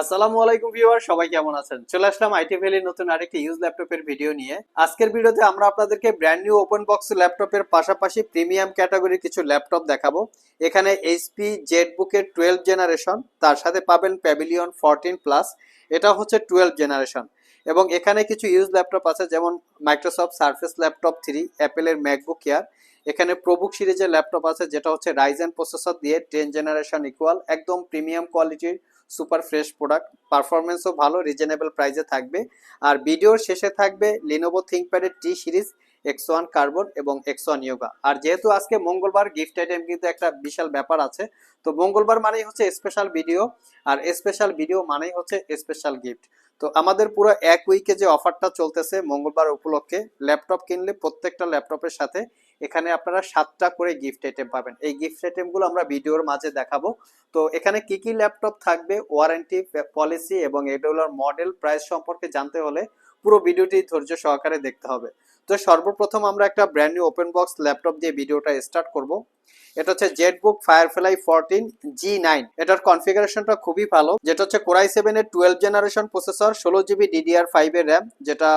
আসসালামু আলাইকুম ভিউয়ার, সবাই কেমন আছেন? চলে আসলাম আইটি ভ্যালির নতুন আরেকটি ইউজ ল্যাপটপের ভিডিও নিয়ে। আজকের ভিডিওতে আমরা আপনাদেরকে ব্র্যান্ড নিউ ওপেন বক্স ল্যাপটপের পাশাপাশি প্রিমিয়াম ক্যাটাগরির কিছু ল্যাপটপ দেখাবো। এখানে এইচপি জেড বুকের টুয়েলভ জেনারেশন তার সাথে পাবেন প্যাভিলিয়ন ফোরটিন প্লাস এটা হচ্ছে টুয়েলভ জেনারেশন এবং এখানে কিছু ইউজ ল্যাপটপ আছে, যেমন মাইক্রোসফট সার্ফেস ল্যাপটপ থ্রি অ্যাপেলের ম্যাকবুক এয়ার এখানে প্রবুক সিরিজের ল্যাপটপ আছে, যেটা হচ্ছে রাইজেন প্রসেসর দিয়ে টেন জেনারেশন ইকুয়াল একদম প্রিমিয়াম কোয়ালিটির সুপার ফ্রেশ প্রোডাক্ট। পারফরমেন্সও ভালো, রিজনেবল প্রাইসে থাকবে। আর ভিডিওর শেষে থাকবে Lenovo থিঙ্কপ্যাডের T series X one Carbon এবং এক্স ওয়ান ইয়োগা আর যেহেতু আজকে মঙ্গলবার গিফট আইটেম কিন্তু একটা বিশাল ব্যাপার আছে, তো মঙ্গলবার মানেই হচ্ছে স্পেশাল ভিডিও আর স্পেশাল ভিডিও মানেই হচ্ছে স্পেশাল গিফট তো আমাদের পুরো এক উইকে যে অফারটা চলতেছে মঙ্গলবার উপলক্ষে ল্যাপটপ কিনলে প্রত্যেকটা ল্যাপটপের সাথে এখানে আপনারা সাতটা করে গিফট আইটেম পাবেন। এই গিফট আইটেমগুলো আমরা ভিডিওর মাঝে দেখাবো। তো এখানে কি কি ল্যাপটপ থাকবে ওয়ারেন্টি পলিসি এবং এগুলোর মডেল প্রাইস সম্পর্কে জানতে হলে পুরো ভিডিওটি ধৈর্য সহকারে দেখতে হবে। তো সর্বপ্রথম আমরা একটা brand new open box laptop দিয়ে ভিডিওটা স্টার্ট করব। এটা হচ্ছে ZBook Firefly fourteen G nine এটার কনফিগারেশনটা খুবই ভালো। যেটা হচ্ছে কোরাই সেভেন এর টুয়েলভ জেনারেশন প্রসেসর ষোলো জিবি ডিডিআর ফাইভ এর র্যাম যেটা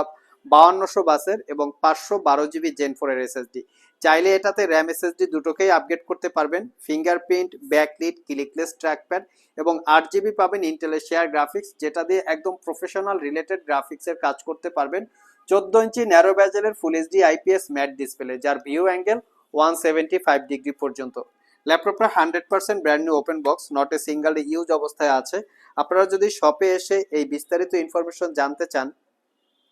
বাউান্নশো বাসের এবং পাঁচশো বারো জিবি জেন ফোর এর এসএসডি চাইলে এটাতে র্যাম এসএসডি দুটোকেই আপগ্রেড করতে পারবেন। ফিঙ্গারপ্রিন্ট ব্যাকলিট ক্লিকলেস ট্র্যাকপ্যাড এবং আট জিবি পাবেন ইন্টেলের শেয়ার গ্রাফিক্স যেটা দিয়ে একদম প্রফেশনাল রিলেটেড গ্রাফিক্সের কাজ করতে পারবেন। চোদ্দ ইঞ্চি narrow ব্যাজেলের full HD IPS matte display যার view angle one seventy five degree পর্যন্ত ল্যাপটপটা hundred percent brand new open box not a single use অবস্থায় আছে। আপনারা যদি শপে এসে এই বিস্তারিত ইনফরমেশন জানতে চান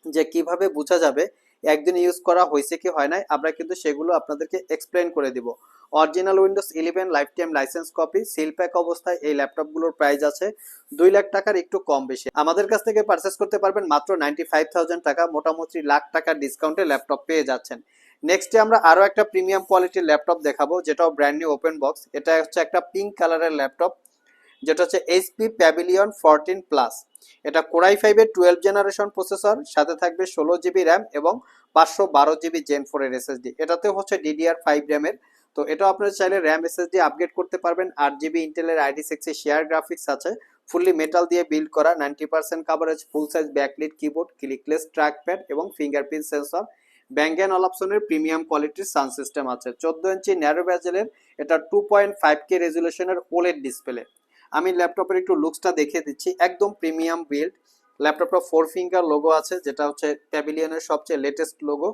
যে কীভাবে বোঝা যাবে একদিন ইউজ করা হয়েছে কি হয় নাই, আমরা কিন্তু সেগুলো আপনাদেরকে এক্সপ্লেন করে দিব। Original Windows eleven lifetime licence copy seal pack অবস্থায় এই ল্যাপটপগুলোর প্রাইস আছে দুই লাখ টাকার একটু কম বেশি। আমাদের কাছ থেকে পারচেস করতে পারবেন মাত্র নাইনটি ফাইভ থাউজেন্ড টাকা, মোটামুটি লাখ টাকার ডিসকাউন্টে ল্যাপটপ পেয়ে যাচ্ছেন। নেক্সটে আমরা আরও একটা প্রিমিয়াম কোয়ালিটির ল্যাপটপ দেখাবো, যেটাও ব্র্যান্ড নিউ ওপেন বক্স এটা হচ্ছে একটা পিঙ্ক কালারের ল্যাপটপ যেটা হচ্ছে এইচপি প্যাভিলিয়ন ফোরটিন প্লাস এটা কোরাই ফাইভের টুয়েলভ জেনারেশন প্রসেসর সাথে থাকবে ষোলো জিবি র্যাম এবং পাঁচশো বারো জিবি জেন ফোরের এসএসডি এটাতেও হচ্ছে ডিডিআর ফাইভ র্যামের তো এটা আপনারা চাইলে র্যাম এসএসডি আপগ্রেড করতে পারবেন। আট জিবি ইন্টেলের আইডি সিক্সের শেয়ার গ্রাফিক্স আছে। ফুললি মেটাল দিয়ে বিল্ড করা ninety percent coverage full size backlit keyboard clickless trackpad এবং ফিঙ্গারপ্রিন্ট সেন্সর ব্যাঙ্গান অলাপসনের প্রিমিয়াম কোয়ালিটির সাউন্ড সিস্টেম আছে। চোদ্দ ইঞ্চি ন্যারো ব্যাজেলের এটা টু পয়েন্ট ফাইভ কে রেজুলেশনের ওলেড ডিসপ্লে আমি ল্যাপটপের একটু লুকসটা দেখিয়ে দিচ্ছি। একদম প্রিমিয়াম বিল্ড ল্যাপটপটা ফোর ফিঙ্গার লোগো আছে, যেটা হচ্ছে প্যাভিলিয়নের সবচেয়ে লেটেস্ট লোগো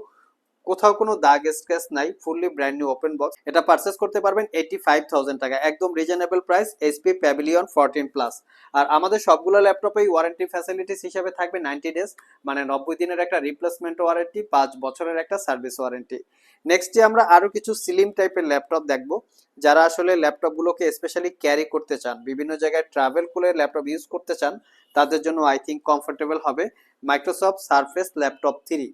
কোথাও কোনো দাগ স্ক্র্যাচ নাই fully brand new open box এটা পারচেস করতে পারবেন এইটি ফাইভ থাউজেন্ড টাকা, একদম reasonable price HP Pavilion fourteen plus আর আমাদের সবগুলো ল্যাপটপেই ওয়ারেন্টি ফ্যাসিলিটিস হিসেবে থাকবে নাইনটি ডেজ মানে নব্বই দিনের একটা রিপ্লেসমেন্ট ওয়ারেন্টি পাঁচ বছরের একটা সার্ভিস ওয়ারেন্টি নেক্সটে আমরা আরও কিছু স্লিম টাইপের ল্যাপটপ দেখব। যারা আসলে ল্যাপটপগুলোকে স্পেশালি ক্যারি করতে চান, বিভিন্ন জায়গায় ট্রাভেল করে ল্যাপটপ ইউজ করতে চান, তাদের জন্য আই থিঙ্ক কমফোর্টেবল হবে। মাইক্রোসফট সারফেস ল্যাপটপ থ্রি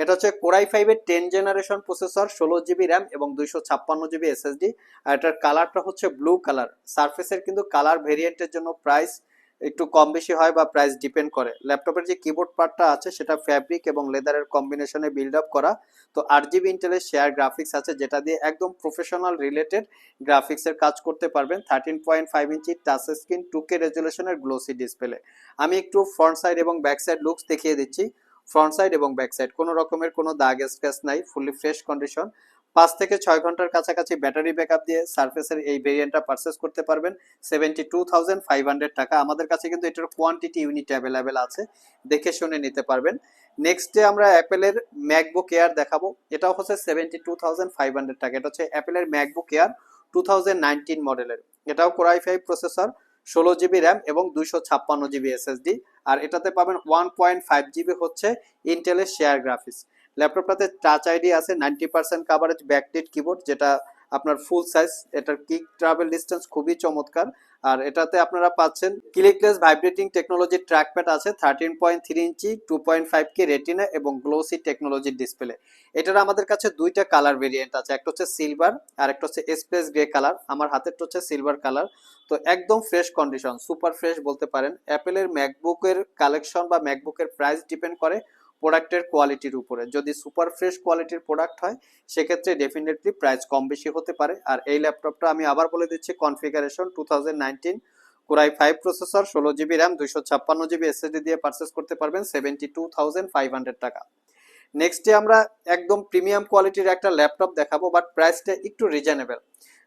এটা হচ্ছে কোরাই ফাইভের টেন জেনারেশন প্রসেসর, ষোলো জিবি র্যাম এবং দুইশো ছাপ্পান্ন জিবি এসএসডি। আর এটার কালারটা হচ্ছে ব্লু কালার। সারফেসের কিন্তু কালার ভেরিয়েন্টের জন্য প্রাইস একটু কম বেশি হয় বা প্রাইস ডিপেন্ড করে। ল্যাপটপের যে কিবোর্ড পার্টটা আছে, সেটা ফ্যাব্রিক এবং লেদারের কম্বিনেশনে বিল্ড আপ করা। তো আট জিবি ইন্টেলের শেয়ার গ্রাফিক্স আছে, যেটা দিয়ে একদম প্রফেশনাল রিলেটেড গ্রাফিক্সের কাজ করতে পারবেন। Thirteen point five inch touch screen two K রেজুলেশনের glossy display আমি একটু ফ্রন্ট সাইড এবং ব্যাক সাইড লুকস দেখিয়ে দিচ্ছি। ফ্রন্ট সাইড এবং ব্যাক সাইড। কোনো রকমের কোনো দাগ, স্ক্র্যাচ নাই ফুললি ফ্রেশ কন্ডিশন পাঁচ থেকে ছয় ঘণ্টার কাছাকাছি ব্যাটারি ব্যাকআপ দিয়ে সার্ফেসের এই ভেরিয়েন্টটা পারচেস করতে পারবেন। Seventy two thousand five hundred টাকা। আমাদের কাছে কিন্তু এটার কোয়ান্টিটি ইউনিট অ্যাভেলেবেল আছে। দেখে শুনে নিতে পারবেন। নেক্সট ডে আমরা অ্যাপেলের ম্যাকবুক এয়ার দেখাবো। এটাও হচ্ছে seventy two thousand five hundred টাকা। এটা হচ্ছে অ্যাপেলের MacBook Air two thousand nineteen মডেলের এটাও কোরাই ফাইভ প্রসেসর ষোলো জিবি র্যাম এবং দুইশো ছাপ্পান্ন জিবি এসএসডি আর এটাতে পাবেন ওয়ান পয়েন্ট ফাইভ জিবি হচ্ছে ইন্টেলের শেয়ার গ্রাফিক্স ল্যাপটপটাতে টাচ আইডি আছে ninety percent coverage backlit keyboard যেটা আপনার ফুল সাইজ এটার কিক ট্রাভেল ডিস্টেন্স খুবই চমৎকার। আর এটাতে আপনারা পাচ্ছেন ক্লিকলেস ভাইব্রেটিং টেকনোলজির ট্র্যাকপ্যাড আছে thirteen point three inch two point five K Retina এবং গ্লোসি টেকনোলজির ডিসপ্লে এটার আমাদের কাছে দুইটা কালার ভেরিয়েন্ট আছে, একটা হচ্ছে সিলভার আর একটা হচ্ছে স্পেস গ্রে কালার আমার হাতেরটা হচ্ছে সিলভার কালার তো একদম ফ্রেশ কন্ডিশন সুপার ফ্রেশ বলতে পারেন। অ্যাপেলের ম্যাকবুকের কালেকশন বা ম্যাকবুকের প্রাইস ডিপেন্ড করে। প্রোডাক্টের কোয়ালিটির উপরে। যদি সুপার ফ্রেশ কোয়ালিটির প্রোডাক্ট হয়, সেক্ষেত্রে ডেফিনেটলি প্রাইস কম বেশি হতে পারে। আর এই ল্যাপটপটা আমি আবার বলে দিচ্ছি configuration two thousand nineteen Core i five processor ষোলো জিবি র্যাম দুইশো ছাপ্পান্ন জিবি এসএসডি দিয়ে পারচেস করতে পারবেন seventy two thousand five hundred টাকা নেক্সটে আমরা একদম প্রিমিয়াম কোয়ালিটির একটা ল্যাপটপ দেখাবো বাট প্রাইসটা একটু রিজনেবল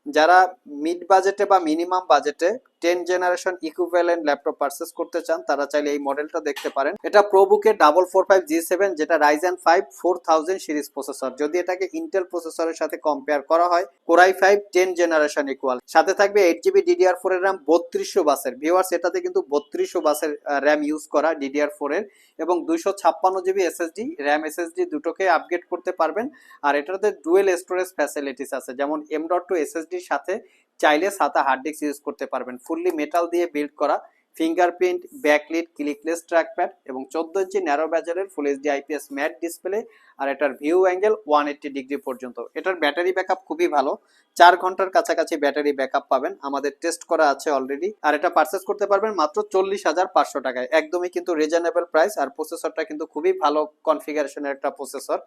যারা মিড বাজেটে বা মিনিমাম বাজেটে ten generation equivalent laptop purchase করতে চান, তারা চাইলে এই মডেলটা দেখতে পারেন। এটা প্রোবুকের double four five G seven যেটা Ryzen five four thousand series processor যদি এটাকে ইন্টেল প্রসেসরের সাথে কম্পেয়ার করা হয় Core i five ten generation equal সাথে থাকবে এইট জিবি ডিডিআর ফোর এর র্যাম বত্রিশশো বাসের। ভিওয়ার্স এটাতে কিন্তু বত্রিশশো বাসের র্যাম ইউজ করা ডিডিআর ফোর এর। এবং দুইশো ছাপ্পান্ন জিবি এসএসডি র্যাম এসএসডি দুটোকে আপগ্রেড করতে পারবেন। আর এটাতে ডুয়েল স্টোরেজ ফ্যাসিলিটিস আছে, যেমন এম ডট টু এসএসডির সাথে চাইলে সাতা হার্ড ডিস্ক ইউজ করতে পারবেন। ফুললি মেটাল দিয়ে বিল্ড করা ফিঙ্গারপ্রিন্ট ব্যাকলিট ক্লিকলেস ট্র্যাকপ্যাড এবং চোদ্দ ইঞ্চি narrow ব্যাজারের full HD IPS matte display আর এটার view angle one eighty degree পর্যন্ত। এটার ব্যাটারি ব্যাকআপ খুবই ভালো। চার ঘণ্টার কাছাকাছি ব্যাটারি ব্যাকআপ পাবেন। আমাদের টেস্ট করা আছে অলরেডি আর এটা পারচেস করতে পারবেন মাত্র চল্লিশ হাজার পাঁচশো টাকায়। একদমই কিন্তু রিজনেবল প্রাইস আর প্রসেসরটা কিন্তু খুবই ভালো কনফিগারেশনের একটা প্রসেসর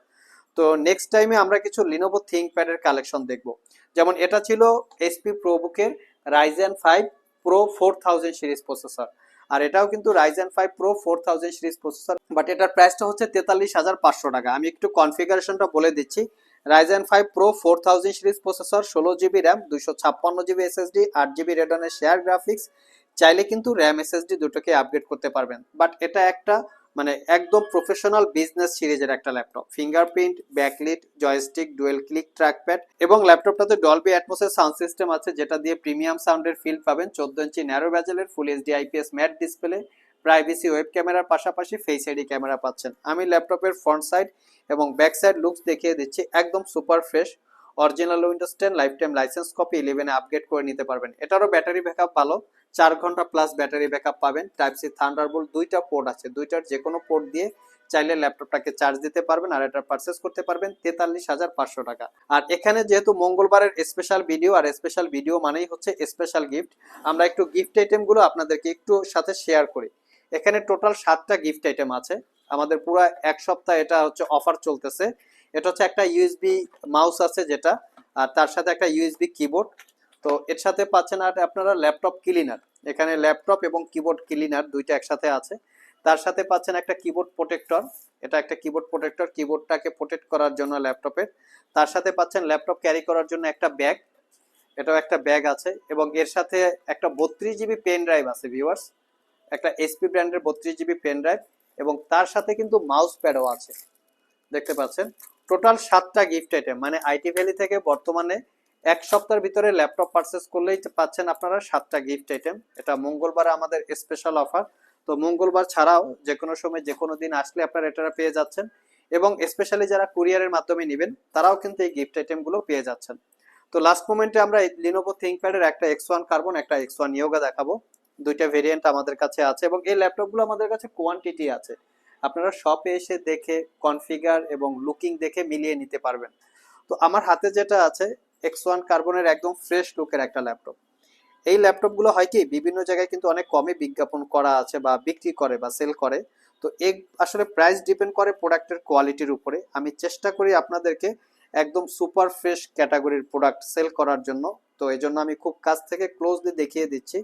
তো নেক্সট টাইমে আমরা কিছু লিনোভো থিঙ্কপ্যাডের কালেকশন দেখব। যেমন এটা ছিল HP প্রোবুকের Ryzen five pro four thousand series processor আর এটাও কিন্তু Ryzen five pro four thousand series processor but এটার প্রাইসটা হচ্ছে তেতাল্লিশ হাজার পাঁচশো টাকা। আমি একটু কনফিগারেশনটা বলে দিচ্ছি। Ryzen five pro four thousand series processor ষোলো জিবি র্যাম দুইশো ছাপ্পান্ন জিবি এসএসডি আট জিবি রেডনের শেয়ার গ্রাফিক্স চাইলে কিন্তু র্যাম এসএসডি দুটোকে আপগ্রেড করতে পারবেন। বাট এটা একটা মানে একদম প্রফেশনাল বিজনেস সিরিজের একটা laptop fingerprint backlit joystick dual click trackpad এবং ল্যাপটপটাতে ডলবি অ্যাটমোসের সাউন্ড সিস্টেম আছে, যেটা দিয়ে প্রিমিয়াম সাউন্ডের ফিল পাবেন। চোদ্দ ইঞ্চি narrow ব্যাজেলের full HD IPS matte display privacy web ক্যামেরার পাশাপাশি ফেস আইডি ক্যামেরা পাচ্ছেন। আমি ল্যাপটপের ফ্রন্ট সাইড এবং ব্যাক সাইড লুকস দেখিয়ে দিচ্ছি, একদম super fresh original Windows ten lifetime licence copy ইলেভেনে আপগ্রেড করে নিতে পারবেন। এটারও ব্যাটারি ব্যাকআপ ভালো। চার ঘণ্টা প্লাস ব্যাটারি ব্যাকআপ পাবেন। টাইপ সি থান্ডারবোল্ট দুইটা পোর্ট আছে। দুইটার যে কোনো পোর্ট দিয়ে চাইলে ল্যাপটপটাকে চার্জ দিতে পারবেন আর এটা পারচেস করতে পারবেন তেতাল্লিশ হাজার পাঁচশো টাকা। আর এখানে যেহেতু মঙ্গলবারের স্পেশাল ভিডিও আর স্পেশাল ভিডিও মানেই হচ্ছে স্পেশাল গিফট আমরা একটু গিফট আইটেমগুলো আপনাদেরকে একটু সাথে শেয়ার করি। এখানে টোটাল সাতটা গিফট আইটেম আছে। আমাদের পুরো এক সপ্তাহ এটা হচ্ছে অফার চলতেছে। এটা হচ্ছে একটা ইউএসবি মাউস আছে যেটা, আর তার সাথে একটা ইউএসবি কিবোর্ড তো এর সাথে পাচ্ছেন আর আপনারা ল্যাপটপ ক্লিনার এখানে ল্যাপটপ এবং কিবোর্ড ক্লিনার দুইটা একসাথে আছে। তার সাথে পাচ্ছেন একটা কিবোর্ড প্রোটেক্টর এটা একটা কিবোর্ড প্রোটেক্টর কিবোর্ডটাকে প্রোটেক্ট করার জন্য ল্যাপটপের তার সাথে পাচ্ছেন ল্যাপটপ ক্যারি করার জন্য একটা ব্যাগ এটাও একটা ব্যাগ আছে এবং এর সাথে একটা বত্রিশ জিবি পেন ড্রাইভ আছে ভিউয়ার্স একটা এসপি ব্র্যান্ডের বত্রিশ জিবি পেন ড্রাইভ এবং তার সাথে কিন্তু মাউস প্যাডও আছে। দেখতে পাচ্ছেন? টোটাল সাতটা গিফট আইটেম মানে আইটি ভ্যালি থেকে বর্তমানে এক সপ্তাহের ভিতরে ল্যাপটপ পারচেস করলেই পাচ্ছেন আপনারা সাতটা গিফট আইটেম এটা মঙ্গলবারে আমাদের স্পেশাল অফার তো মঙ্গলবার ছাড়াও যে কোনো সময় যে কোনো দিন আসলে আপনারা এটা পেয়ে যাচ্ছেন এবং স্পেশালি যারা কুরিয়ারের মাধ্যমে নেবেন, তারাও কিন্তু এই গিফট আইটেমগুলো পেয়ে যাচ্ছেন। তো লাস্ট মোমেন্টে আমরা লিনোভো থিঙ্কপ্যাডের একটা এক্স ওয়ান কার্বন একটা এক্স ওয়ান ইয়োগা দেখাবো। দুইটা ভেরিয়েন্ট আমাদের কাছে আছে এবং এই ল্যাপটপগুলো আমাদের কাছে কোয়ান্টিটি আছে। আপনারা শপে এসে দেখে কনফিগার এবং লুকিং দেখে মিলিয়ে নিতে পারবেন। তো আমার হাতে যেটা আছে এক্স ওয়ান কার্বনের একদম ফ্রেশ লুকের একটা ল্যাপটপ এই ল্যাপটপগুলো হয় কি, বিভিন্ন জায়গায় কিন্তু অনেক কমে বিজ্ঞাপন করা আছে বা বিক্রি করে বা সেল করে। তো এই আসলে প্রাইস ডিপেন্ড করে প্রোডাক্টের কোয়ালিটির উপরে। আমি চেষ্টা করি আপনাদেরকে একদম সুপার ফ্রেশ ক্যাটাগরির প্রোডাক্ট সেল করার জন্য। তো এই জন্য আমি খুব কাছ থেকে ক্লোজলি দেখিয়ে দিচ্ছি।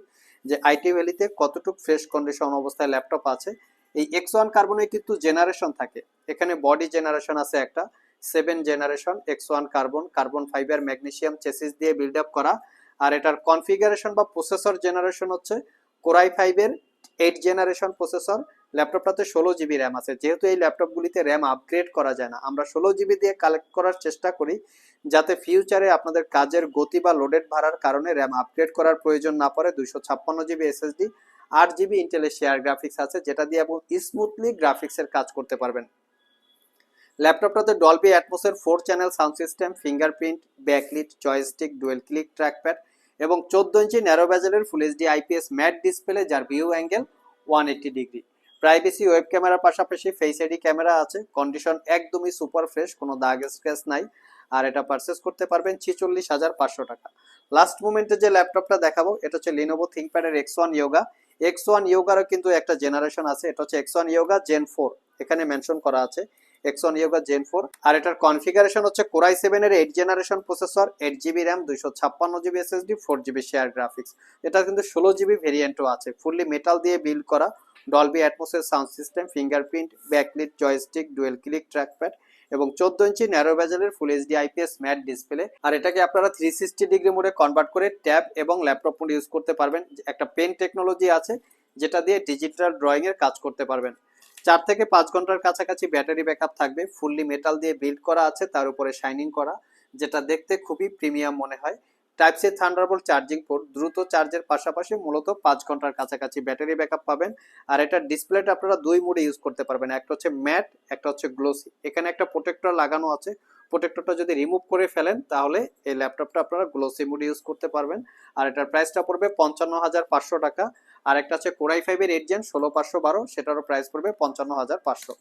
যে আইটি ভ্যালিতে কতটুক ফ্রেশ কন্ডিশন অবস্থায় ল্যাপটপ আছে, এই এক্স ওয়ান কার্বনে কিন্তু জেনারেশন থাকে। এখানে বডি জেনারেশন আছে একটা seven generation X one Carbon carbon fibre magnesium chassis দিয়ে বিল্ড আপ করা। আর এটার কনফিগারেশন বা প্রসেসর জেনারেশন হচ্ছে কোরাই ফাইভের এইট জেনারেশন প্রসেসর ল্যাপটপটাতে ষোলো জিবি র্যাম আছে। যেহেতু এই ল্যাপটপগুলিতে র্যাম আপগ্রেড করা যায় না, আমরা ষোলো জিবি দিয়ে কালেক্ট করার চেষ্টা করি যাতে ফিউচারে আপনাদের কাজের গতি বা লোডেড ভাড়ার কারণে র্যাম আপগ্রেড করার প্রয়োজন না পড়ে। দুইশো ছাপ্পান্ন জিবি এসএসডি আট জিবি ইন্টেলের শেয়ার গ্রাফিক্স আছে, যেটা দিয়ে আপনি স্মুথলি গ্রাফিক্সের কাজ করতে পারবেন। ল্যাপটপটাতে Dolby অ্যাটমোসের four channel sound system fingerprint backlit joystick dual click trackpad এবং চোদ্দ ইঞ্চি narrow ব্যাজেলের full HD IPS matte display যার view angle one eighty degree privacy web ক্যামেরার পাশাপাশি ফেস আইডি ক্যামেরা আছে। কন্ডিশন একদমই সুপার ফ্রেশ কোনো দাগ স্ক্র্যাচ নাই। আর এটা পারচেস করতে পারবেন ছিচল্লিশ হাজার পাঁচশো টাকা। লাস্ট মোমেন্টে যে ল্যাপটপটা দেখাবো, এটা হচ্ছে Lenovo থিঙ্কপ্যাডের X one Yoga X one ইয়োগারও কিন্তু একটা জেনারেশন আছে, এটা হচ্ছে X one Yoga gen four এখানে মেনশন করা আছে। X one Yoga gen four আর এটার কনফিগারেশন হচ্ছে কোরাই সেভেন এর eight generation processor eight GB RAM দুইশো ছাপ্পান্ন GB SSD four GB share graphics এটা কিন্তু ষোলো জিবি ভেরিয়েন্টও আছে ফুললি মেটাল দিয়ে বিল্ড করা। Dolby অ্যাটমোসের sound system fingerprint backlit joystick dual click trackpad এবং চোদ্দ ইঞ্চি narrow ব্যাজেলের full HD IPS matte display আর এটাকে আপনারা থ্রি সিক্সটি ডিগ্রি মোডে কনভার্ট করে ট্যাব এবং ল্যাপটপ মোডে ইউজ করতে পারবেন। একটা পেন টেকনোলজি আছে যেটা দিয়ে ডিজিটাল ড্রয়িং এর কাজ করতে পারবেন। চার থেকে পাঁচ ঘণ্টার কাছাকাছি ব্যাটারি ব্যাকআপ থাকবে। ফুললি মেটাল দিয়ে বিল্ড করা আছে, তার উপরে শাইনিং করা, যেটা দেখতে খুবই প্রিমিয়াম মনে হয়। Type C Thunderbolt charging port দ্রুত চার্জের পাশাপাশি মূলত পাঁচ ঘণ্টার কাছাকাছি ব্যাটারি ব্যাকআপ পাবেন। আর এটা ডিসপ্লেটা আপনারা দুই মোডে ইউজ করতে পারবেন। একটা হচ্ছে ম্যাট একটা হচ্ছে গ্লোসি এখানে একটা প্রোটেক্টর লাগানো আছে। প্রোটেক্টরটা যদি রিমুভ করে ফেলেন, তাহলে এই ল্যাপটপটা আপনারা গ্লোসি মোডে ইউজ করতে পারবেন। আর এটার প্রাইসটা পড়বে পঞ্চান্ন হাজার পাঁচশো টাকা। আর একটা হচ্ছে কোরাই ফাইভের এইট জেন ষোলো পাঁচশো বারো, সেটারও প্রাইস পড়বে পঞ্চান্ন হাজার পাঁচশো।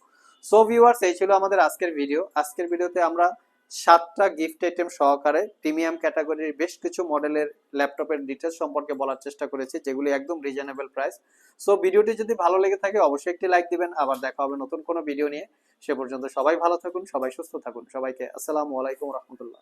সো ভিউয়ার্স এই ছিল আমাদের আজকের ভিডিও আজকের ভিডিওতে আমরা সাতটা গিফট আইটেম সহকারে প্রিমিয়াম ক্যাটাগরির বেশ কিছু মডেলের ল্যাপটপের ডিটেলস সম্পর্কে বলার চেষ্টা করেছি, যেগুলি একদম রিজনেবল প্রাইস সো ভিডিওটি যদি ভালো লেগে থাকে, অবশ্যই একটি লাইক দিবেন। আবার দেখা হবে নতুন কোনো ভিডিও নিয়ে। সে পর্যন্ত সবাই ভালো থাকুন, সবাই সুস্থ থাকুন। সবাইকে আসসালামু আলাইকুম রহমতুল্লাহ।